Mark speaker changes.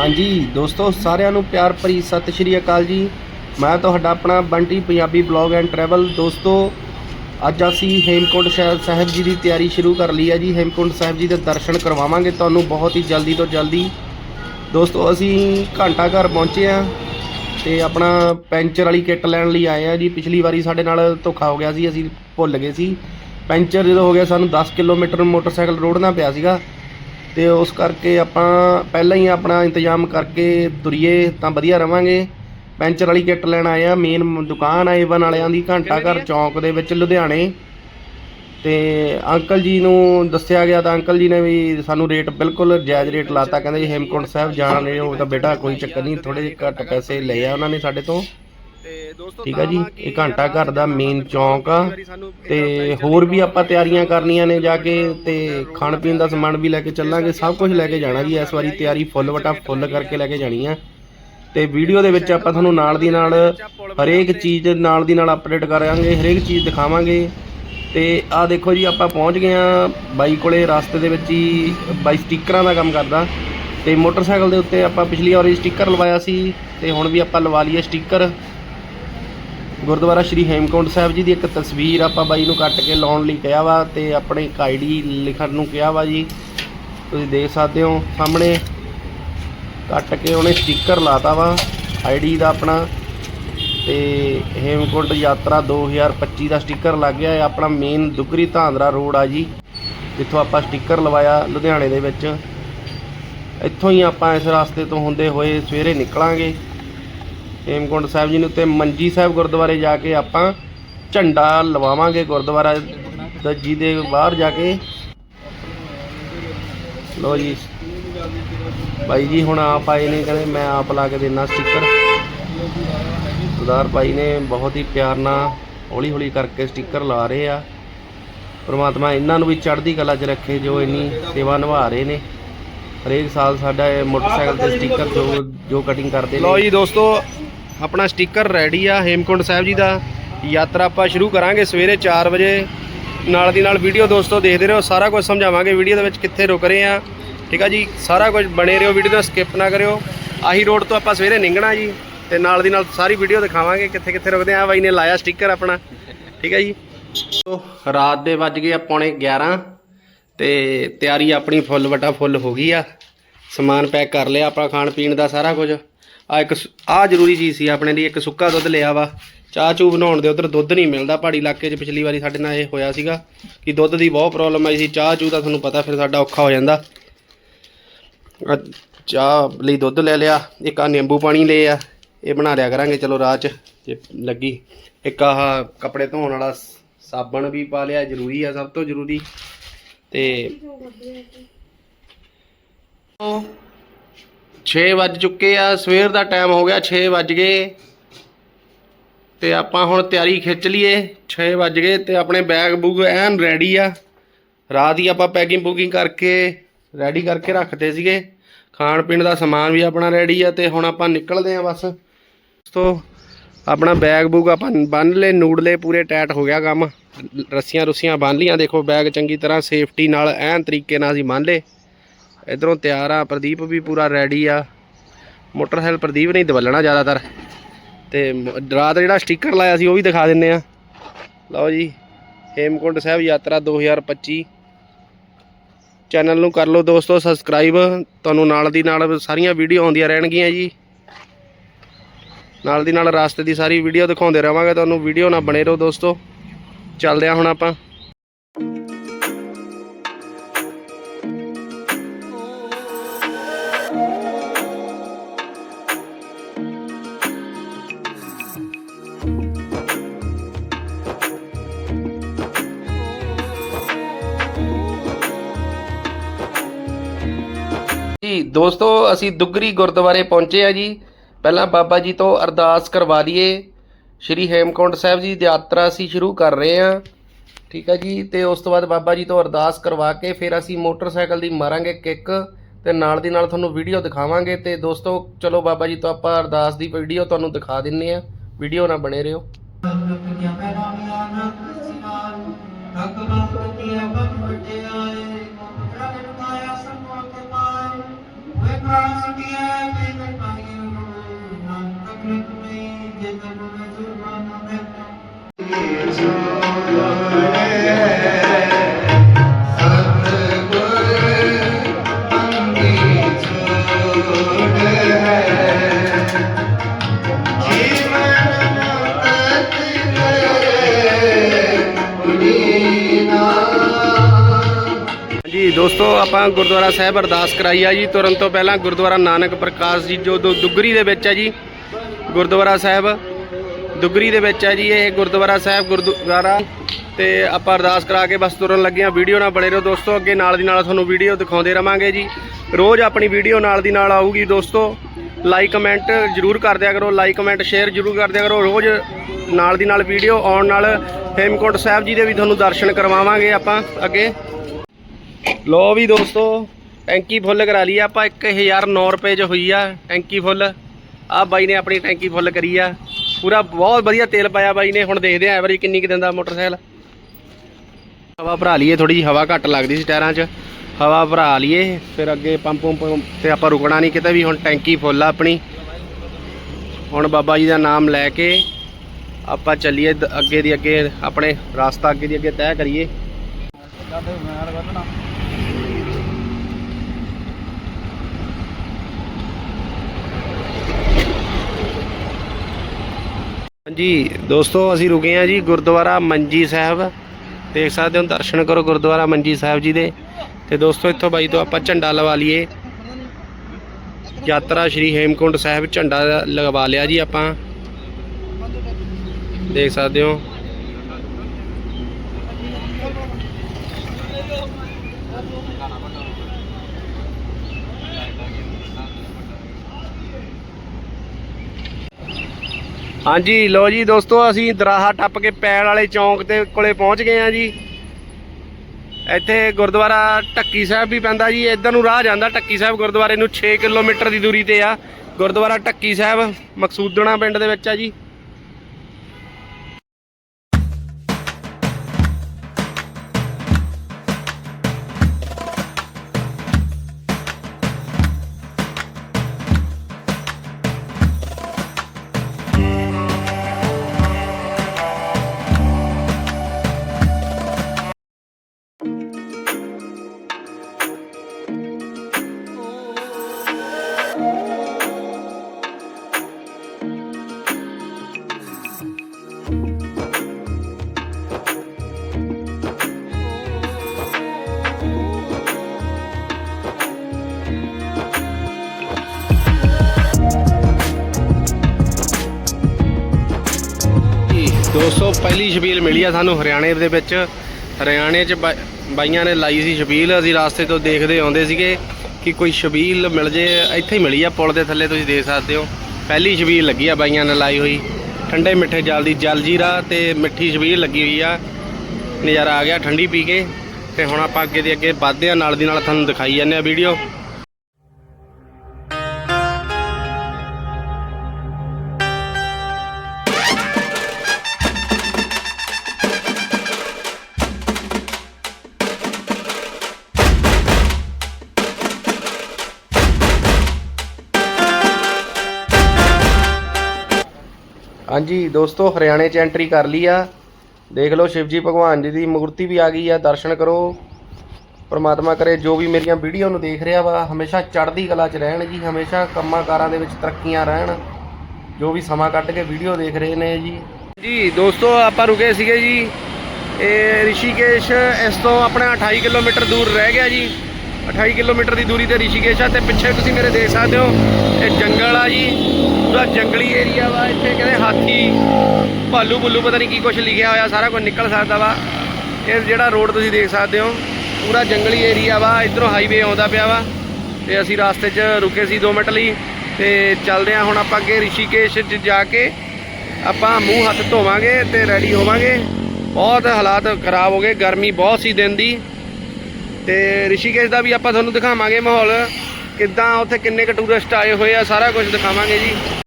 Speaker 1: ਹਾਂਜੀ, ਦੋਸਤੋ, ਸਾਰਿਆਂ ਨੂੰ ਪਿਆਰ ਭਰੀ ਸਤਿ ਸ਼੍ਰੀ ਅਕਾਲ ਜੀ। ਮੈਂ ਤੁਹਾਡਾ ਆਪਣਾ Bunty Punjabi blog and travel. ਦੋਸਤੋ, ਅੱਜ ਅਸੀਂ ਹੇਮਕੁੰਟ ਸਾਹਿਬ ਸਾਹਿਬ ਜੀ ਦੀ ਤਿਆਰੀ ਸ਼ੁਰੂ ਕਰ ਲਈ ਹੈ ਜੀ। ਹੇਮਕੁੰਟ ਸਾਹਿਬ ਜੀ ਦੇ ਦਰਸ਼ਨ ਕਰਵਾਵਾਂਗੇ ਤੁਹਾਨੂੰ ਬਹੁਤ ਹੀ ਜਲਦੀ ਤੋਂ ਜਲਦੀ। ਦੋਸਤੋ, ਅਸੀਂ ਘੰਟਾ ਘਰ ਪਹੁੰਚੇ ਆ ਤੇ ਆਪਣਾ ਪੈਂਚਰ ਵਾਲੀ ਕਿੱਟ ਲੈਣ ਲਈ ਆਏ ਆ ਜੀ। ਪਿਛਲੀ ਵਾਰੀ ਸਾਡੇ ਨਾਲ ਧੋਖਾ ਹੋ ਗਿਆ ਸੀ, ਅਸੀਂ ਭੁੱਲ ਗਏ ਸੀ। ਪੈਂਚਰ ਜਦੋਂ ਹੋ ਗਿਆ ਸਾਨੂੰ 10 ਕਿਲੋਮੀਟਰ ਮੋਟਰਸਾਈਕਲ ਰੋੜਨਾ ਪਿਆ ਸੀਗਾ। ਤੇ ਉਸ ਕਰਕੇ ਆਪਾਂ ਪਹਿਲਾਂ ਹੀ ਆਪਣਾ ਇੰਤਜ਼ਾਮ ਕਰਕੇ ਤੁਰੀਏ ਤਾਂ ਵਧੀਆ ਰਵਾਂਗੇ। ਪੈਂਚਰ ਵਾਲੀ ਕਿੱਟ ਲੈਣ ਆਏ ਆ ਮੇਨ ਦੁਕਾਨ ਆ ਏਵਨ ਵਾਲਿਆਂ ਦੀ ਘੰਟਾ ਘਰ ਚੌਂਕ ਦੇ ਵਿੱਚ ਲੁਧਿਆਣੇ। ਤੇ ਅੰਕਲ ਜੀ ਨੂੰ ਦੱਸਿਆ ਗਿਆ ਤਾਂ ਅੰਕਲ ਜੀ ਨੇ ਵੀ ਸਾਨੂੰ ਰੇਟ ਬਿਲਕੁਲ ਜਾਇਜ਼ ਰੇਟ ਲਾਤਾ ਕਹਿੰਦੇ ਜੀ ਹੇਮਕੁੰਟ ਸਾਹਿਬ ਜਾਣਾ ਨੇ ਉਹ ਤਾਂ ਬੇਟਾ ਕੋਈ ਚੱਕਰ ਨਹੀਂ ਥੋੜੇ ਜਿਹੇ ਘੱਟ ਪੈਸੇ ਲਏ ਆ ਉਹਨਾਂ ਨੇ ਸਾਡੇ ਤੋਂ। ਠੀਕ ਆ ਜੀ ਇਹ ਘੰਟਾ ਘਰ ਦਾ ਮੇਨ ਚੌਂਕ ਆ ਤੇ ਹੋਰ ਵੀ ਆਪਾਂ ਤਿਆਰੀਆਂ ਕਰਨੀਆਂ ਨੇ ਜਾ ਕੇ ਤੇ ਖਾਣ ਪੀਣ ਦਾ ਸਮਾਨ ਵੀ ਲੈ ਕੇ ਚੱਲਾਂਗੇ ਸਭ ਕੁਝ ਲੈ ਕੇ ਜਾਣਾ ਜੀ ਇਸ ਵਾਰੀ ਤਿਆਰੀ ਫੁੱਲ ਵਟਾ ਫੁੱਲ ਕਰਕੇ ਲੈ ਕੇ ਜਾਣੀ ਆ ਤੇ ਵੀਡੀਓ ਦੇ ਵਿੱਚ ਆਪਾਂ ਤੁਹਾਨੂੰ ਨਾਲ ਦੀ ਨਾਲ ਹਰੇਕ ਚੀਜ਼ ਨਾਲ ਦੀ ਨਾਲ ਅਪਡੇਟ ਕਰਾਂਗੇ ਹਰੇਕ ਚੀਜ਼ ਦਿਖਾਵਾਂਗੇ। ਤੇ ਆਹ ਦੇਖੋ ਜੀ ਆਪਾਂ ਪਹੁੰਚ ਗਏ ਆ ਬਾਈ ਕੋਲੇ ਰਸਤੇ ਦੇ ਵਿੱਚ ਹੀ ਬਾਈ ਸਟickਰਾਂ ਦਾ ਕੰਮ ਕਰਦਾ। ਤੇ ਮੋਟਰਸਾਈਕਲ ਦੇ ਉੱਤੇ ਆਪਾਂ ਪਿਛਲੀ ਵਾਰੀ ਸਟicker ਲਵਾਇਆ ਸੀ ਤੇ ਹੁਣ ਵੀ ਆਪਾਂ ਲਵਾ ਲਈਏ ਸਟicker ਗੁਰਦੁਆਰਾ ਸ਼੍ਰੀ ਹੇਮਕੁੰਟ ਸਾਹਿਬ ਜੀ ਦੀ ਇੱਕ ਤਸਵੀਰ ਆਪਾਂ ਬਾਈ ਨੂੰ ਕੱਟ ਕੇ ਲਾਉਣ ਲਈ ਕਿਹਾ ਵਾ ਤੇ ਆਪਣੇ ਇੱਕ ਆਈਡੀ ਲਿਖਣ ਨੂੰ ਕਿਹਾ ਵਾ ਜੀ। ਤੁਸੀਂ ਦੇਖ ਸਕਦੇ ਹੋ ਸਾਹਮਣੇ। ਕੱਟ ਕੇ ਉਹਨੇ ਸਟicker ਲਾਤਾ ਵਾ ਆਈਡੀ ਦਾ ਆਪਣਾ। ਤੇ ਹੇਮਕੁੰਟ ਯਾਤਰਾ 2025 ਦਾ ਸਟicker ਲੱਗ ਗਿਆ ਹੈ ਆਪਣਾ ਮੇਨ ਦੁਗਰੀ ਧਾਂਦਰਾ ਰੋਡ ਆ ਜੀ। ਜਿੱਥੋਂ ਆਪਾਂ ਸਟicker ਲਵਾਇਆ ਲੁਧਿਆਣੇ ਦੇ ਵਿੱਚ। ਇੱਥੋਂ ਹੀ ਆਪਾਂ ਇਸ ਰਸਤੇ ਤੋਂ ਹੁੰਦੇ ਹੋਏ ਸਵੇਰੇ ਨਿਕਲਾਂਗੇ। ਹੇਮਕੁੰਟ ਸਾਹਿਬ ਜੀ ਨੂੰ ਤੇ ਮੰਜੀ ਸਾਹਿਬ ਗੁਰਦੁਆਰੇ ਜਾ ਕੇ ਆਪਾਂ ਝੰਡਾ ਲਵਾਵਾਂਗੇ ਗੁਰਦੁਆਰਾ ਦਾ ਜੀ ਦੇ ਬਾਹਰ ਜਾ ਕੇ। ਲੋ ਜੀ। ਭਾਈ ਜੀ, ਹੁਣ ਆਪ ਆਏ ਨੇ, ਕਹਿੰਦੇ ਮੈਂ ਆਪ ਲਾ ਕੇ ਦੇਣਾ ਸਟicker ਸਰਦਾਰ ਭਾਈ ਨੇ ਬਹੁਤ ਹੀ ਪਿਆਰ ਨਾਲ ਹੌਲੀ ਹੌਲੀ ਕਰਕੇ ਸਟicker ਲਾ ਰਹੇ ਆ। ਪ੍ਰਮਾਤਮਾ ਇਹਨਾਂ ਨੂੰ ਵੀ ਚੜ੍ਹਦੀ ਕਲਾ 'ਚ ਰੱਖੇ, ਜੋ ਇੰਨੀ ਸੇਵਾ ਨਿਭਾ ਰਹੇ ਨੇ। ਹਰੇਕ ਸਾਲ ਸਾਡਾ ਇਹ ਮੋਟਰਸਾਈਕਲ ਤੇ ਸਟicker ਜੋ ਜੋ ਕਟਿੰਗ ਕਰਦੇ ਨੇ। ਲੋ ਜੀ ਦੋਸਤੋ ਆਪਣਾ ਸਟicker ਰੈਡੀ ਆ, ਹੇਮਕੁੰਟ ਸਾਹਿਬ ਜੀ ਦਾ। ਯਾਤਰਾ ਆਪਾਂ ਸ਼ੁਰੂ ਕਰਾਂਗੇ ਸਵੇਰੇ 4 ਵਜੇ। ਨਾਲ ਦੀ ਨਾਲ ਵੀਡੀਓ ਦੋਸਤੋ ਦੇਖਦੇ ਰਹੋ, ਸਾਰਾ ਕੁਝ ਸਮਝਾਵਾਂਗੇ ਵੀਡੀਓ ਦੇ ਵਿੱਚ ਕਿੱਥੇ ਰੁਕ ਰਹੇ ਆ। ਠੀਕ ਆ ਜੀ? ਸਾਰਾ ਕੁਝ ਬਣੇ ਰਹੋ ਵੀਡੀਓ ਦਾ ਸਕਿਪ ਨਾ ਕਰਿਓ। ਆਹੀ ਰੋਡ ਤੋਂ ਆਪਾਂ ਸਵੇਰੇ ਨਿਕਲਣਾ ਜੀ, ਤੇ ਨਾਲ ਦੀ ਨਾਲ ਸਾਰੀ ਵੀਡੀਓ ਦਿਖਾਵਾਂਗੇ ਕਿੱਥੇ ਕਿੱਥੇ ਰੁਕਦੇ ਆ। ਬਾਈ ਨੇ ਲਾਇਆ ਸਟicker ਆਪਣਾ। ਠੀਕ ਹੈ ਜੀ? ਰਾਤ ਦੇ ਵੱਜ ਗਏ ਆ ਪੌਣੇ 11 ਤੇ ਤਿਆਰੀ ਆਪਣੀ ਫੁੱਲ ਵਟਾ ਫੁੱਲ ਹੋ ਗਈ ਆ। ਸਮਾਨ ਪੈਕ ਕਰ ਲਿਆ ਆਪਣਾ ਖਾਣ ਪੀਣ ਦਾ ਸਾਰਾ ਕੁਝ। ਆ ਇੱਕ ਆ ਜ਼ਰੂਰੀ ਚੀਜ਼ ਸੀ ਆਪਣੇ ਲਈ ਇੱਕ ਸੁੱਕਾ ਦੁੱਧ ਲਿਆ ਵਾ। ਚਾਹ ਚੂ ਬਣਾਉਣ ਦੇ ਉਧਰ ਦੁੱਧ ਨਹੀਂ ਮਿਲਦਾ ਪਹਾੜੀ ਇਲਾਕੇ 'ਚ ਪਿਛਲੀ ਵਾਰੀ ਸਾਡੇ ਨਾਲ ਇਹ ਹੋਇਆ ਸੀਗਾ ਕਿ ਦੁੱਧ ਦੀ ਬਹੁਤ ਪ੍ਰੋਬਲਮ ਆਈ ਸੀ ਚਾਹ ਚੂ ਦਾ ਤੁਹਾਨੂੰ ਪਤਾ ਫਿਰ ਸਾਡਾ ਔਖਾ ਹੋ ਜਾਂਦਾ। ਆਹ ਚਾਹ ਲਈ ਦੁੱਧ ਲੈ ਲਿਆ ਇੱਕ ਆ ਨਿੰਬੂ ਪਾਣੀ ਲਏ ਆ ਇਹ ਬਣਾ ਲਿਆ ਕਰਾਂਗੇ ਚਲੋ ਰਾਹ 'ਚ ਜੇ ਲੱਗੀ। ਇੱਕ ਆਹ ਕੱਪੜੇ ਧੋਣ ਵਾਲਾ ਸਾਬਣ ਵੀ ਪਾ ਲਿਆ ਜ਼ਰੂਰੀ ਆ ਸਭ ਤੋਂ ਜ਼ਰੂਰੀ। ਤੇ 6 ਵੱਜ ਚੁੱਕੇ ਆ, ਸਵੇਰ ਦਾ ਟਾਈਮ ਹੋ ਗਿਆ 6 ਵੱਜ ਗਏ। ਤੇ ਆਪਾਂ ਹੁਣ ਤਿਆਰੀ ਖਿੱਚ ਲਈਏ 6 ਵੱਜ ਗਏ ਤੇ ਆਪਣੇ ਬੈਗ ਬੂਗ ਐਨ ਰੈਡੀ ਆ। ਰਾਤ ਹੀ ਆਪਾਂ ਪੈਕਿੰਗ ਬੁਕਿੰਗ ਕਰਕੇ ਰੈਡੀ ਕਰਕੇ ਰੱਖਦੇ ਸੀਗੇ। ਖਾਣ ਪੀਣ ਦਾ ਸਮਾਨ ਵੀ ਆਪਣਾ ਰੈਡੀ ਆ ਤੇ ਹੁਣ ਆਪਾਂ ਨਿਕਲਦੇ ਆ ਬਸ। ਤੋਂ ਆਪਣਾ ਬੈਗ ਬੂਗ ਆਪਾਂ ਬੰਨ ਲਏ ਨੂੜਲੇ ਪੂਰੇ ਟਾਈਟ ਹੋ ਗਿਆ ਕੰਮ। ਰੱਸੀਆਂ ਰੁੱਸੀਆਂ ਬੰਨ ਲੀਆਂ ਦੇਖੋ ਬੈਗ ਚੰਗੀ ਤਰ੍ਹਾਂ ਸੇਫਟੀ ਨਾਲ ਐਨ ਤਰੀਕੇ ਨਾਲ ਅਸੀਂ ਬੰਨ ਲਏ। ਇਧਰੋਂ ਤਿਆਰ ਆ, ਪ੍ਰਦੀਪ ਵੀ ਪੂਰਾ ਰੈਡੀ ਆ। ਮੋਟਰਸਾਈਕਲ ਪ੍ਰਦੀਪ ਨੇ ਹੀ ਦਵਲਣਾ ਜ਼ਿਆਦਾਤਰ। ਤੇ ਰਾਤ ਜਿਹੜਾ ਸਟicker ਲਾਇਆ ਸੀ, ਉਹ ਵੀ ਦਿਖਾ ਦਿੰਨੇ ਆ। ਲਓ ਜੀ, ਹੇਮਕੁੰਟ ਸਾਹਿਬ ਯਾਤਰਾ 2025 ਚੈਨਲ ਨੂੰ ਕਰ ਲਓ ਦੋਸਤੋ ਸਬਸਕ੍ਰਾਈਬ ਤੁਹਾਨੂੰ ਨਾਲ ਦੀ ਨਾਲ ਸਾਰੀਆਂ ਵੀਡੀਓ ਆਉਂਦੀਆਂ ਰਹਿਣਗੀਆਂ ਜੀ। ਨਾਲ ਦੀ ਨਾਲ ਰਾਸਤੇ ਦੀ ਸਾਰੀ ਵੀਡੀਓ ਦਿਖਾਉਂਦੇ ਰਵਾਂਗੇ। ਤੁਹਾਨੂੰ ਵੀਡੀਓ ਨਾਲ ਬਣੇ ਰਹੋ ਦੋਸਤੋ। ਚੱਲਦੇ ਆ ਹੁਣ ਆਪਾਂ। ਦੋਸਤੋ, ਅਸੀਂ ਦੁੱਗਰੀ ਗੁਰਦੁਆਰੇ ਪਹੁੰਚੇ ਆ ਜੀ। ਪਹਿਲਾਂ ਬਾਬਾ ਜੀ ਤੋਂ ਅਰਦਾਸ ਕਰਵਾ ਲਈਏ। ਸ਼੍ਰੀ ਹੇਮਕੁੰਟ ਸਾਹਿਬ ਜੀ ਦੀ ਯਾਤਰਾ ਅਸੀਂ ਸ਼ੁਰੂ ਕਰ ਰਹੇ ਆ ਠੀਕ ਆ ਜੀ, ਤੇ ਉਸ ਤੋਂ ਬਾਅਦ ਬਾਬਾ ਜੀ ਤੋਂ ਅਰਦਾਸ ਕਰਵਾ ਕੇ ਫਿਰ ਅਸੀਂ ਮੋਟਰਸਾਈਕਲ ਦੀ ਮਾਰਾਂਗੇ ਕਿੱਕ ਤੇ ਨਾਲ ਦੀ ਨਾਲ ਤੁਹਾਨੂੰ ਵੀਡੀਓ ਦਿਖਾਵਾਂਗੇ। ਤੇ ਦੋਸਤੋ, ਚਲੋ ਬਾਬਾ ਜੀ ਤੋਂ ਆਪਾਂ ਅਰਦਾਸ ਦੀ ਵੀਡੀਓ ਤੁਹਾਨੂੰ ਦਿਖਾ ਦਿੰਨੇ ਆ ਵੀਡੀਓ ਨਾਲ ਬਣੇ ਰਹੋ। ਦੋਸਤੋ, ਆਪਾਂ ਗੁਰਦੁਆਰਾ ਸਾਹਿਬ ਅਰਦਾਸ ਕਰਾਈ ਆ ਜੀ। ਤੁਰਨ ਤੋਂ ਪਹਿਲਾਂ ਗੁਰਦੁਆਰਾ ਨਾਨਕ ਪ੍ਰਕਾਸ਼ ਜੀ, ਜੋ ਦੁ- ਦੁੱਗਰੀ ਦੇ ਵਿੱਚ ਹੈ ਜੀ। ਗੁਰਦੁਆਰਾ ਸਾਹਿਬ, ਦੁੱਗਰੀ ਦੇ ਵਿੱਚ ਹੈ ਜੀ ਇਹ ਗੁਰਦੁਆਰਾ ਸਾਹਿਬ, ਗੁਰਦੁਆਰਾ। ਤੇ ਆਪਾਂ ਅਰਦਾਸ ਕਰਾ ਕੇ ਬਸ ਤੁਰਨ ਲੱਗੇ ਆ। ਵੀਡੀਓ ਨਾਲ ਬਣੇ ਰਹੋ ਦੋਸਤੋ, ਅੱਗੇ ਨਾਲ ਦੀ ਨਾਲ ਤੁਹਾਨੂੰ ਵੀਡੀਓ ਦਿਖਾਉਂਦੇ ਰਵਾਂਗੇ ਜੀ। ਰੋਜ਼ ਆਪਣੀ ਵੀਡੀਓ ਨਾਲ ਦੀ ਨਾਲ ਆਊਗੀ ਦੋਸਤੋ। ਲਾਈਕ, ਕਮੈਂਟ ਜਰੂਰ ਕਰ ਦਿਆ ਕਰੋ। ਲਾਈਕ, ਕਮੈਂਟ, ਸ਼ੇਅਰ ਜਰੂਰ ਕਰ ਦਿਆ ਕਰੋ। ਰੋਜ਼ ਨਾਲ ਦੀ ਨਾਲ ਵੀਡੀਓ ਆਉਣ ਨਾਲ ਹੇਮਕੁੰਟ ਸਾਹਿਬ ਜੀ ਦੇ ਵੀ ਤੁਹਾਨੂੰ ਦਰਸ਼ਨ ਕਰਵਾਵਾਂਗੇ ਆਪਾਂ ਅੱਗੇ। ਲੋ ਵੀ ਦੋਸਤੋ, ਟੈਂਕੀ ਫੁੱਲ ਕਰਾ ਲਈ ਆ, ਆਪਾਂ 1009 ਰੁਪਏ ਚ ਹੋਈ ਆ ਟੈਂਕੀ ਫੁੱਲ। ਆ ਬਾਈ ਨੇ ਆਪਣੀ ਟੈਂਕੀ ਫੁੱਲ ਕਰੀ ਆ। ਪੂਰਾ ਬਹੁਤ ਵਧੀਆ ਤੇਲ ਪਾਇਆ ਬਾਈ ਨੇ, ਹੁਣ ਦੇਖਦੇ ਆ ਐਵਰੇਜ ਕਿੰਨੀ ਕੁ ਦਿੰਦਾ ਮੋਟਰਸਾਈਕਲ। ਹਵਾ ਭਰਾ ਲਈਏ ਥੋੜੀ ਜਿਹੀ ਹਵਾ ਘੱਟ ਲੱਗਦੀ ਸੀ ਟਾਇਰਾਂ 'ਚ। ਹਵਾ ਭਰਾ ਲਈਏ, ਫਿਰ ਅੱਗੇ ਪੰਪ ਪੰਪ ਤੇ ਆਪਾਂ ਰੁਕਣਾ ਨਹੀਂ ਕਿਤੇ ਵੀ, ਹੁਣ ਟੈਂਕੀ ਫੁੱਲ ਆ ਆਪਣੀ। ਹੁਣ ਬਾਬਾ ਜੀ ਦਾ ਨਾਮ ਲੈ ਕੇ ਆਪਾਂ ਚੱਲੀਏ ਅੱਗੇ ਦੀ ਅੱਗੇ ਆਪਣੇ ਰਸਤਾ ਅੱਗੇ ਦੀ ਅੱਗੇ ਤੈਅ ਕਰੀਏ। ਹਾਂਜੀ, ਦੋਸਤੋ, ਅਸੀਂ ਰੁਕੇ ਹਾਂ ਜੀ ਗੁਰਦੁਆਰਾ ਮੰਜੀ ਸਾਹਿਬ। ਦੇਖ ਸਕਦੇ ਹੋ, ਦਰਸ਼ਨ ਕਰੋ ਗੁਰਦੁਆਰਾ ਮੰਜੀ ਸਾਹਿਬ ਜੀ ਦੇ। ਤੇ ਦੋਸਤੋ, ਇੱਥੋਂ ਬਾਈ ਤੋਂ ਆਪਾਂ ਝੰਡਾ ਲਵਾ ਲਈਏ। ਯਾਤਰਾ ਸ਼੍ਰੀ ਹੇਮਕੁੰਟ ਸਾਹਿਬ ਝੰਡਾ ਲਗਵਾ ਲਿਆ ਜੀ ਆਪਾਂ। ਦੇਖ ਸਕਦੇ ਹੋ। ਹਾਂਜੀ ਲੋ ਜੀ ਦੋਸਤੋ, ਅਸੀਂ ਦਰਾਹਾ ਟੱਪ ਕੇ ਪੈਲ ਵਾਲੇ ਚੌਂਕ ਤੇ ਕੋਲੇ ਪਹੁੰਚ ਗਏ ਆ ਜੀ। ਇੱਥੇ ਗੁਰਦੁਆਰਾ ਟੱਕੀ ਸਾਹਿਬ ਵੀ ਪੈਂਦਾ ਜੀ। ਇੱਧਰ ਨੂੰ ਰਾਹ ਜਾਂਦਾ ਟੱਕੀ ਸਾਹਿਬ ਗੁਰਦੁਆਰੇ ਨੂੰ 6 ਕਿਲੋਮੀਟਰ ਦੀ ਦੂਰੀ ਤੇ ਆ। ਗੁਰਦੁਆਰਾ ਟੱਕੀ ਸਾਹਿਬ, ਮਕਸੂਦਣਾ ਪਿੰਡ ਦੇ ਵਿੱਚ ਆ ਜੀ। ਜੀ, 200 ਪਹਿਲੀ ਛਬੀਲ ਮਿਲੀ ਆ ਸਾਨੂੰ ਹਰਿਆਣੇ ਦੇ ਵਿੱਚ। ਹਰਿਆਣੇ 'ਚ ਬਾ- ਬਾਈਆਂ ਨੇ ਲਾਈ ਸੀ ਛਬੀਲ। ਅਸੀਂ ਰਾਸਤੇ ਤੋਂ ਦੇਖਦੇ ਆਉਂਦੇ ਸੀਗੇ ਕਿ ਕੋਈ ਛਬੀਲ ਮਿਲ ਜੇ ਇੱਥੇ ਹੀ ਮਿਲੀ ਆ ਪੁਲ ਦੇ ਥੱਲੇ ਤੁਸੀਂ ਦੇਖ ਸਕਦੇ ਹੋ। ਪਹਿਲੀ ਛਬੀਲ ਲੱਗੀ ਆ ਬਾਈਆਂ ਨੇ ਲਾਈ ਹੋਈ। ਠੰਡੇ ਮਿੱਠੇ ਜਲ ਦੀ ਜਲ ਜੀਰਾ ਤੇ ਮਿੱਠੀ ਛਬੀਲ ਲੱਗੀ ਹੋਈ ਆ। ਨਜ਼ਾਰਾ ਆ ਗਿਆ ਠੰਡੀ ਪੀ ਕੇ। ਤੇ ਹੁਣ ਆਪਾਂ ਅੱਗੇ ਦੀ ਅੱਗੇ ਵੱਧਦੇ ਆ ਨਾਲ ਦੀ ਨਾਲ ਤੁਹਾਨੂੰ ਦਿਖਾਈ ਜਾਂਦੇ ਆ ਵੀਡੀਓ। ਹਾਂਜੀ, ਦੋਸਤੋ, ਹਰਿਆਣੇ 'ਚ ਐਂਟਰੀ ਕਰ ਲਈ ਆ। ਦੇਖ ਲਓ, ਸ਼ਿਵਜੀ ਭਗਵਾਨ ਜੀ ਦੀ ਮੂਰਤੀ ਵੀ ਆ ਗਈ ਆ, ਦਰਸ਼ਨ ਕਰੋ। ਪਰਮਾਤਮਾ ਕਰੇ, ਜੋ ਵੀ ਮੇਰੀਆਂ ਵੀਡੀਓ ਨੂੰ ਦੇਖ ਰਿਹਾ ਵਾ, ਹਮੇਸ਼ਾ ਚੜ੍ਹਦੀ ਕਲਾ 'ਚ ਰਹਿਣ ਜੀ, ਹਮੇਸ਼ਾ ਕੰਮਾਂ ਕਾਰਾਂ ਦੇ ਵਿੱਚ ਤਰੱਕੀਆਂ ਰਹਿਣ। ਜੋ ਵੀ ਸਮਾਂ ਕੱਢ ਕੇ ਵੀਡੀਓ ਦੇਖ ਰਹੇ ਨੇ ਜੀ। ਜੀ, ਦੋਸਤੋ, ਆਪਾਂ ਰੁਕੇ ਸੀਗੇ ਜੀ। ਇਹ ਰਿਸ਼ੀਕੇਸ਼, ਇਸ ਤੋਂ ਆਪਣਾ 28 ਕਿਲੋਮੀਟਰ ਦੂਰ ਰਹਿ ਗਿਆ ਜੀ। 28 ਕਿਲੋਮੀਟਰ ਦੀ ਦੂਰੀ ਤੇ ਰਿਸ਼ੀਕੇਸ਼ ਆ ਤੇ ਪਿੱਛੇ ਤੁਸੀਂ ਮੇਰੇ ਦੇਖ ਸਕਦੇ ਹੋ, ਇਹ ਜੰਗਲ ਆ ਜੀ। ਪੂਰਾ ਜੰਗਲੀ ਏਰੀਆ ਵਾ, ਇੱਥੇ ਕਹਿੰਦੇ ਹਾਥੀ, ਭਾਲੂ ਬੁੱਲੂ ਪਤਾ ਨਹੀਂ ਕੀ ਕੁਝ ਲਿਖਿਆ ਹੋਇਆ, ਸਾਰਾ ਕੁਝ ਨਿਕਲ ਸਕਦਾ ਵਾ। ਇਹ ਜਿਹੜਾ ਰੋਡ ਤੁਸੀਂ ਦੇਖ ਸਕਦੇ ਹੋ, ਪੂਰਾ ਜੰਗਲੀ ਏਰੀਆ ਵਾ, ਇਧਰੋਂ ਹਾਈਵੇ ਆਉਂਦਾ ਪਿਆ ਵਾ। ਤੇ ਅਸੀਂ ਰਾਸਤੇ 'ਚ ਰੁਕੇ ਸੀ 2 ਮਿੰਟ ਲਈ, ਤੇ ਚੱਲਦੇ ਆ ਹੁਣ ਆਪਾਂ ਅੱਗੇ ਰਿਸ਼ੀਕੇਸ਼ 'ਚ ਜਾ ਕੇ। ਆਪਾਂ ਮੂੰਹ ਹੱਥ ਧੋਵਾਂਗੇ ਤੇ ਰੈਡੀ ਹੋਵਾਂਗੇ। ਬਹੁਤ ਹਾਲਾਤ ਖਰਾਬ ਹੋ ਗਏ, ਗਰਮੀ ਬਹੁਤ ਸੀ ਦਿਨ ਦੀ। ਤੇ ਰਿਸ਼ੀਕੇਸ਼ ਦਾ ਵੀ ਆਪਾਂ ਤੁਹਾਨੂੰ ਦਿਖਾਵਾਂਗੇ ਮਾਹੌਲ, ਕਿੱਦਾਂ ਉੱਥੇ ਕਿੰਨੇ ਕੁ ਟੂਰਿਸਟ ਆਏ ਹੋਏ ਆ, ਸਾਰਾ ਕੁਝ ਦਿਖਾਵਾਂਗੇ ਜੀ।